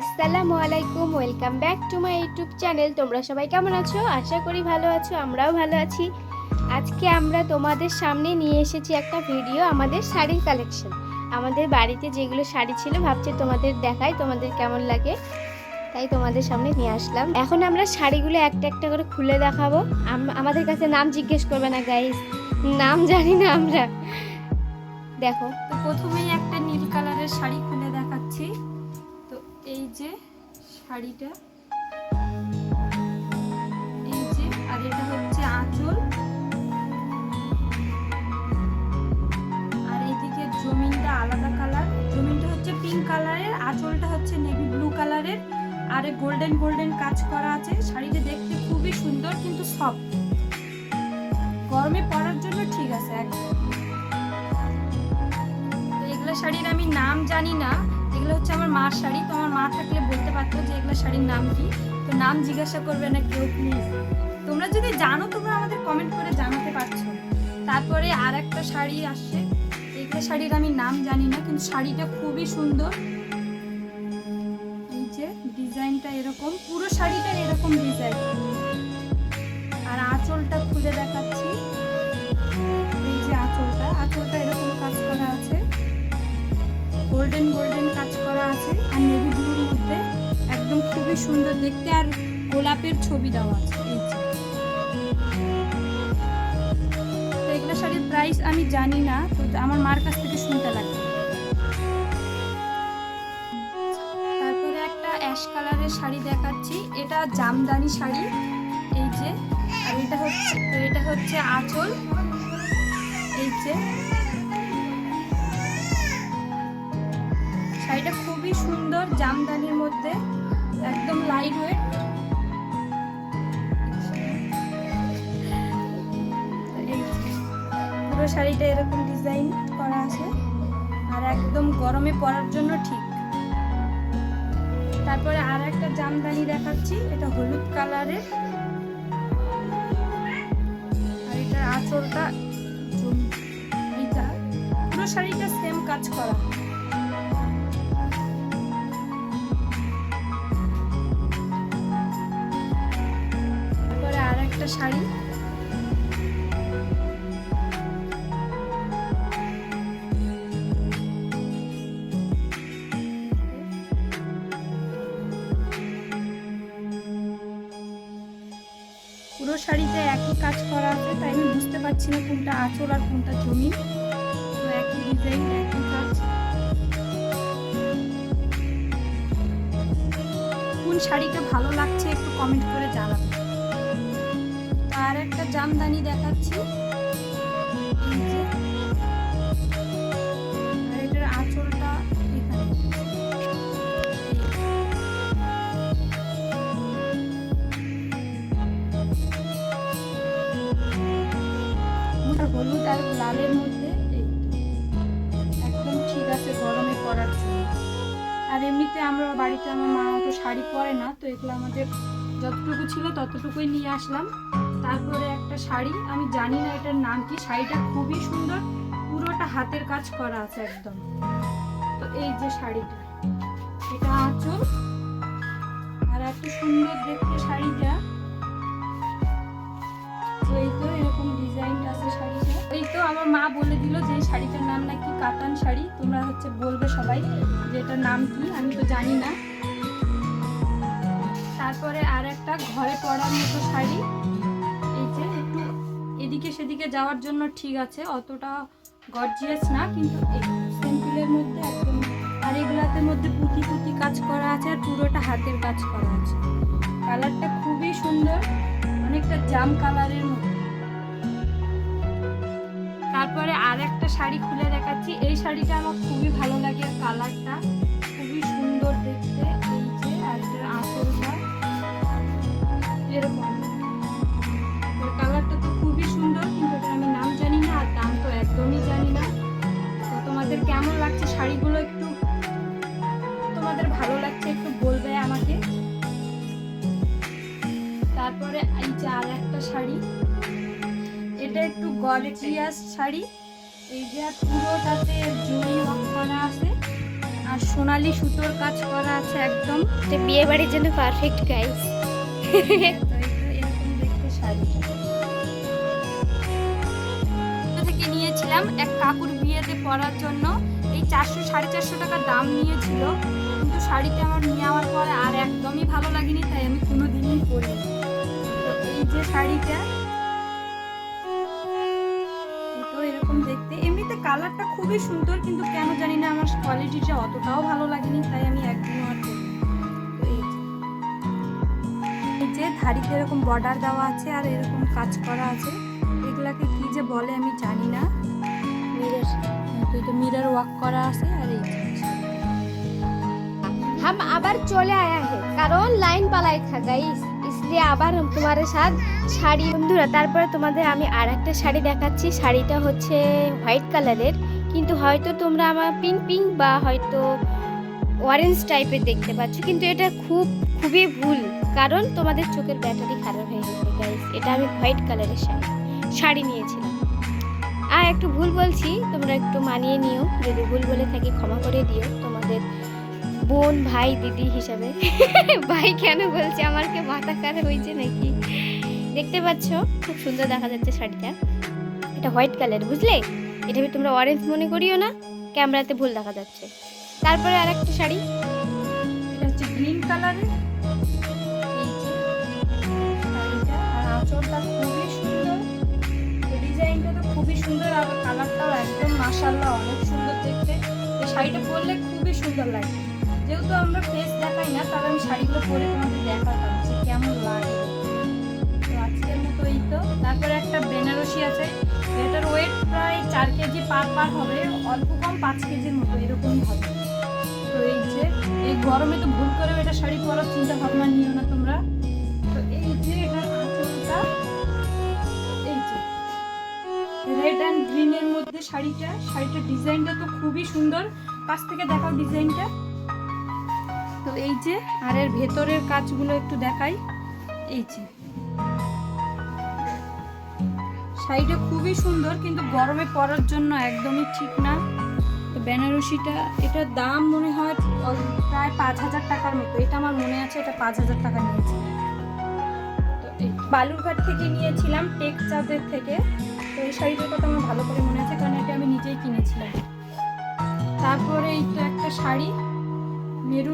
আসসালামু আলাইকুম, welcome back to my YouTube channel. তোমরা সবাই কেমন আছো? আশা করি ভালো আছো, আমরাও ভালো আছি। আজকে আমরা তোমাদের সামনে নিয়ে এসেছি একটা ভিডিও, আমাদের শাড়ির কালেকশন। আমাদের বাড়িতে যেগুলো শাড়ি ছিল, ভাবছি তোমাদের দেখাই, তোমাদের কেমন লাগে। তাই তোমাদের সামনে নিয়ে আসলাম। এখন আমরা শাড়িগুলো একটা একটা করে খুলে দেখাবো। আম- আমাদের কাছে নাম জিজ্ঞেস করবে না গাইস নাম জানি না আমরা। দেখো। তো প্রথমেই একটা নীল কালারের শাড়ি খুলে দেখাচ্ছি। এই যে শাড়িটা, এই যে, আর এটা হচ্ছে আঁচল। আর এইদিকে জমিনটা আলাদা কালার। জমিনটা হচ্ছে পিঙ্ক কালারের, আঁচলটা হচ্ছে নেভি ব্লু কালারের। আর গোল্ডেন গোল্ডেন কাজ করা আছে। শাড়িটা দেখতে খুবই সুন্দর, কিন্তু সফট গরমে পরার জন্য ঠিক আছে, একদম। এগুলো শাড়ির আমি নাম জানি না। এগুলো হচ্ছে আমার মার শাড়ি। তো আমার মা থাকলে বলতে পারতো যে এগুলো শাড়ির নাম কি। তো নাম জিজ্ঞাসা করবে না কেউ প্লিজ তোমরা যদি জানো, তোমরা আমাদের কমেন্ট করে জানাতে পারছ। তারপরে আর একটা শাড়ি আসছে। এগুলো শাড়ির আমি নাম জানি না, কিন্তু শাড়িটা খুবই সুন্দর। এই যে ডিজাইনটা এরকম, পুরো শাড়িটা এরকম ডিজাইন। আর আঁচলটা খুলে দেখাচ্ছি। এই যে আঁচলটা আঁচলটা এরকম কাজ করা আছে। গোল্ডেন গোল্ডেন কাজ করা আছে আর নেভি ব্লুর মধ্যে একদম খুবই সুন্দর দেখতে আর গোলাপের ছবি দেওয়া আছে তো এগুলো শাড়ির প্রাইস আমি জানি না, তো আমার মার কাছ থেকে শুনতে লাগে তারপরে একটা অ্যাশ কালারের শাড়ি দেখাচ্ছি, এটা জামদানি শাড়ি, এই যে। আর এটা হচ্ছে এটা হচ্ছে আঁচল, এই যে। খুবই সুন্দর জামদানির মধ্যে, একদম লাইট ওয়েট পুরো শাড়িটা এরকম ডিজাইন করা আছে, আর একদম গরমে পরার জন্য ঠিক। তারপরে আর একটা জামদানি দেখাচ্ছি, এটা হলুদ কালারের। আঁচলটা পুরো শাড়িটা সেম কাজ করা। শাড়ি? পুরো শাড়িতে একই কাজ করা আছে, তাই আমি বুঝতে পারছি না কোনটা আঁচল আর কোনটা জমি। কোন শাড়িটা ভালো লাগছে একটু কমেন্ট করে জানাবে আর একটা জামদানি দেখাচ্ছি। এটার আঁচলটা হলুদ আর লালের মধ্যে একদম ঠিক আছে, গরমে পরার জন্য। আর এমনিতে আমরা বাড়িতে আমার মা অত শাড়ি পরে না, তো এগুলো আমাদের যতটুকু ছিল ততটুকুই নিয়ে আসলাম। তারপরে একটা শাড়ি। আমি জানি না এটার নাম কি। শাড়িটা খুবই সুন্দর। পুরোটা হাতের কাজ করা আছে একদম। তো এই যে শাড়িটা। এটা আঁচল। আর এত সুন্দর দেখতে শাড়িটা। তো এই তো এরকম ডিজাইন আছে শাড়িটা। এই তো আমার মা বলে দিল যে এই শাড়িটার নাম নাকি কাতান শাড়ি। তোমরা হচ্ছে বলবে সবাই যে এটার নাম কি, আমি তো জানি না। তারপরে আর একটা ঘরে পরার মতো শাড়ি। এদিকে সেদিকে যাওয়ার জন্য ঠিক আছে, অতটা গর্জিয়াস না, কিন্তু সিম্পলের মধ্যে একদম আর এগুলাতে মধ্যে পুঁতি পুঁতি কাজ করা আছে আর পুরোটা হাতের কাজ করা আছে। কালারটা খুবই সুন্দর, অনেকটা জাম কালারের মতো। তারপরে আর একটা শাড়ি খুলে দেখাচ্ছি। এই শাড়িটা আমার খুবই ভালো লাগে কালারটা খুবই সুন্দর দেখতে। গর্জিয়াস শাড়ি। এই যে পুরোটাতে জরি করা আছে। আর সোনালি সুতোর কাজ করা আছে একদম। বিয়ে বাড়ির জন্য পারফেক্ট গাইস এরকম দেখতে শাড়িটা থেকে নিয়েছিলাম? এক কাকুর বিয়েতে পরার জন্য। এই চারশো সাড়ে চারশো টাকা দাম নিয়েছিল। কিন্তু শাড়িটা আমার নেওয়ার পরে আর একদমই ভালো লাগেনি তাই আমি কোনো দিনই পরিনি। তো এই যে শাড়িটা কালারটা খুবই সুন্দর, কিন্তু কেন জানি না আমার কোয়ালিটিটা অতটাও ভালো লাগেনি, তাই আমি একদিনও আর এই যে। ধারিতে এরকম বর্ডার দেওয়া আছে আর এরকম কাজ করা আছে, এগুলাকে কি যে বলে আমি জানি না। মিরর তো মিরর ওয়ার্ক করা আছে আর এই আবার চলে আয়া হে, কারণ লাইন পালাই থা গাইস দিয়ে আবার তোমার সাথ শাড়ি। বন্ধুরা, তারপরে তোমাদের আমি আর একটা শাড়ি দেখাচ্ছি। শাড়িটা হচ্ছে হোয়াইট কালারের। কিন্তু হয়তো তোমরা আমার পিঙ্ক পিঙ্ক বা হয়তো অরেঞ্জ টাইপের দেখতে পাচ্ছ। কিন্তু এটা খুব, খুবই ভুল। কারণ তোমাদের চোখের ব্যাটারি খারাপ হয়ে গেছে গাইজ এটা আমি হোয়াইট কালারের শাড়ি শাড়ি নিয়েছিলাম। আর একটু ভুল বলছি, তোমরা একটু মানিয়ে নিও। যদি ভুল বলে থাকি, ক্ষমা করে দিও। তোমাদের বোন, ভাই, দিদি হিসাবে। ভাই কেন বলছে আমার কি মাথা খারাপ হয়েছে নাকি? দেখতে পাচ্ছ, খুব সুন্দর দেখা যাচ্ছে শাড়িটা। এটা হোয়াইট কালার, বুঝলে? এটা তোমরা অরেঞ্জ মনে করিও না, ক্যামেরাতে ভুল দেখা যাচ্ছে। তারপরে আর একটা শাড়ি। এটা হচ্ছে গ্রিন কালারের খুবই সুন্দর। একদম মাশাআল্লাহ, অনেক সুন্দর দেখতে। শাড়িটা পরলে খুবই সুন্দর লাগে। যেহেতু আমরা ফেস দেখাই না, তাহলে আমি শাড়িগুলো পরে তোমাদের দেখাতাম যে কেমন লাগে। তো আজকের মতো এই তো। তারপরে একটা বেনারসি আছে। এটার ওয়েট প্রায় চার কেজি পার পার হবে। অল্প কম পাঁচ কেজির মতো এরকম হবে। তো এই যে, এই গরমে তো ভুল করে এটা শাড়ি পরার চিন্তা ভাবনা নিও না তোমরা। তো এই যে এটার আঁচলটা, এই যে। রেড অ্যান্ড গ্রিনের মধ্যে শাড়িটা। শাড়িটার ডিজাইনটা তো খুবই সুন্দর। কাছ থেকে দেখাও ডিজাইনটা তো এই যে, আর এর ভেতরের কাজগুলো একটু দেখাই। এই যে। শাড়িটা খুবই সুন্দর, কিন্তু গরমে পরার জন্য একদমই ঠিক না। তো বেনারসিটা, এটার দাম মনে হয় প্রায় পাঁচ হাজার টাকার মতো। এটা আমার মনে আছে, এটা পাঁচ হাজার টাকা নিয়েছে। বালুরঘাট থেকে নিয়েছিলাম টেক চাঁদের থেকে। তো এই শাড়িটার কথা আমার ভালো করে মনে আছে, কারণ এটা আমি নিজেই কিনেছিলাম। তারপরে এই তো একটা শাড়ি।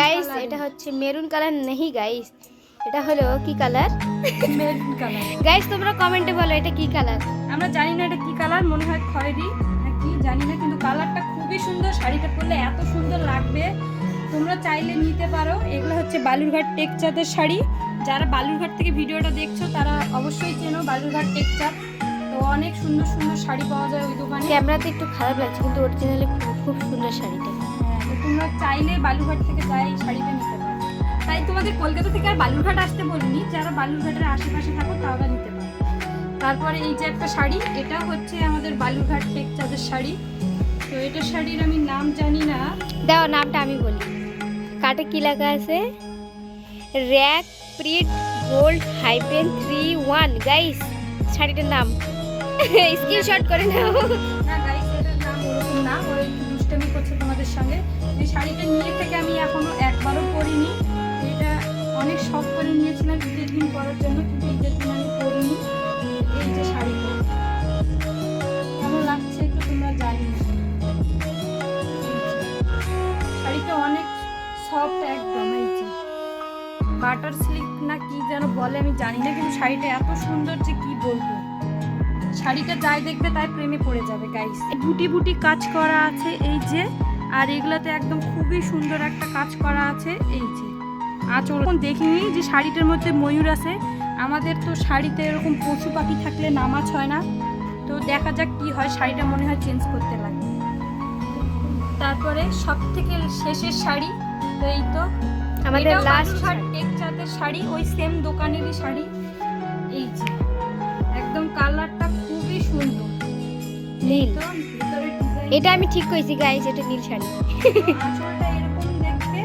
গাইস এটা হচ্ছে মেরুন কালার নেই গাইস এটা হলো কি কালার? Maroon colour. গাইস তোমরা কমেন্টে বলো এটা কি কালার? আমরা জানি না এটা কি কালার মনে হয় খয়েরি। নাকি জানি না কিন্তু কালারটা খুবই সুন্দর শাড়িটা পরলে এত সুন্দর লাগবে। তোমরা চাইলে নিতে পারো। এগুলো হচ্ছে বালুরঘাট টেকচাঁদের শাড়ি। যারা বালুরঘাট থেকে ভিডিওটা দেখছ তারা অবশ্যই চেনো বালুরঘাট টেকচাঁদ। তো অনেক সুন্দর সুন্দর শাড়ি পাওয়া যায় ওই দোকানে। ক্যামেরাতে একটু খারাপ লাগছে কিন্তু অরিজিনালি খুব খুব সুন্দর শাড়িটা। তোমরা চাইলে বালুঘাট থেকে যাই এই শাড়িটা নিতে পারো। তাই তোমাদের কলকাতা থেকে আর বালুরঘাট আসতে বলিনি, যারা বালুরঘাটের আশেপাশে থাকো তারা নিতে পারো। তারপরে এই যে একটা শাড়ি, এটা হচ্ছে আমাদের বালুরঘাট টেকচাঁদের শাড়ি। তো এটা শাড়ির আমি নাম জানি না। দাও, নামটা আমি বলি। কাটে কি লেখা আছে? Rack, print, gold, hyphen, three, one. Guys, শাড়িটার নাম। স্ক্রিনশট করে নাও। করছে সঙ্গে। এই শাড়িটা নিয়ে থেকে আমি এখনও একবারও পরিনি। এটা অনেক শখ করে নিয়েছিলাম ঈদের দিন পরার জন্য, কিন্তু ঈদের দিন আমি পরিনি এই যে শাড়িটা। কেমন লাগছে একটু তোমরা জানি শাড়িটা অনেক সফট একদম, এই যে। বাটার সিল্ক না কি যেন বলে আমি জানি না, কিন্তু শাড়িটা এত সুন্দর যে কি বলব। শাড়িটা যাই দেখবে তাই প্রেমে পড়ে যাবে গাইস বুটি বুটি কাজ করা আছে, এই যে। আর এগুলোতে একদম খুবই সুন্দর একটা কাজ করা আছে এই যে। আঁচল দেখিনি যে শাড়িটার মধ্যে ময়ূর আছে। আমাদের তো শাড়িতে এরকম পশু পাখি থাকলে নামাজ হয় না। তো দেখা যাক কি হয় শাড়িটা মনে হয় চেঞ্জ করতে লাগে। তারপরে সব থেকে শেষের শাড়ি তো এই তো। আমাদের লাস্ট টেকচাঁদের শাড়ি। ওই সেম দোকানেরই শাড়ি। এই যে একদম কালারটা খুবই সুন্দর। নীল। তো এটা আমি ঠিক কইছি গাইস এটা নীল শাড়ি। আঁচলটা এরকম দেখতে,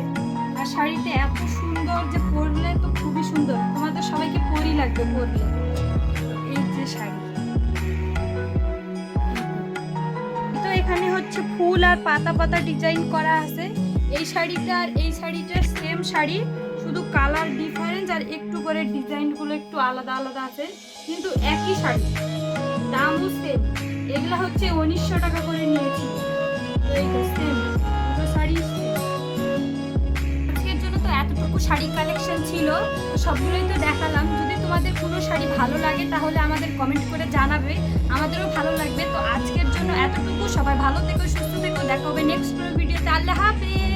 আর শাড়িটা এত সুন্দর যে পরলে তো খুবই সুন্দর। তোমাদের সবাইকে পরি লাগবে পরলে। এই যে শাড়ি। তো এখানে হচ্ছে ফুল আর পাতা পাতা ডিজাইন করা আছে। এই শাড়িটা আর এই শাড়িটা সেম শাড়ি, শুধু কালার ডিফারেন্স আর একটু করে ডিজাইনগুলো একটু আলাদা আলাদা আছে। কিন্তু একই শাড়ি। দামও সেম এগুলো হচ্ছে উনিশশো টাকা করে নিয়েছি। তো শাড়ি আজকের জন্য তো এতটুকু শাড়ি কালেকশন ছিল, সবগুলোই তো দেখালাম। যদি তোমাদের কোনো শাড়ি ভালো লাগে তাহলে আমাদের কমেন্ট করে জানাবে, আমাদেরও ভালো লাগবে। তো আজকের জন্য এতটুকু। সবাই ভালো থেকো, সুস্থ থেকো। দেখা হবে নেক্সট ভিডিওতে আল্লাহ হাফেজ!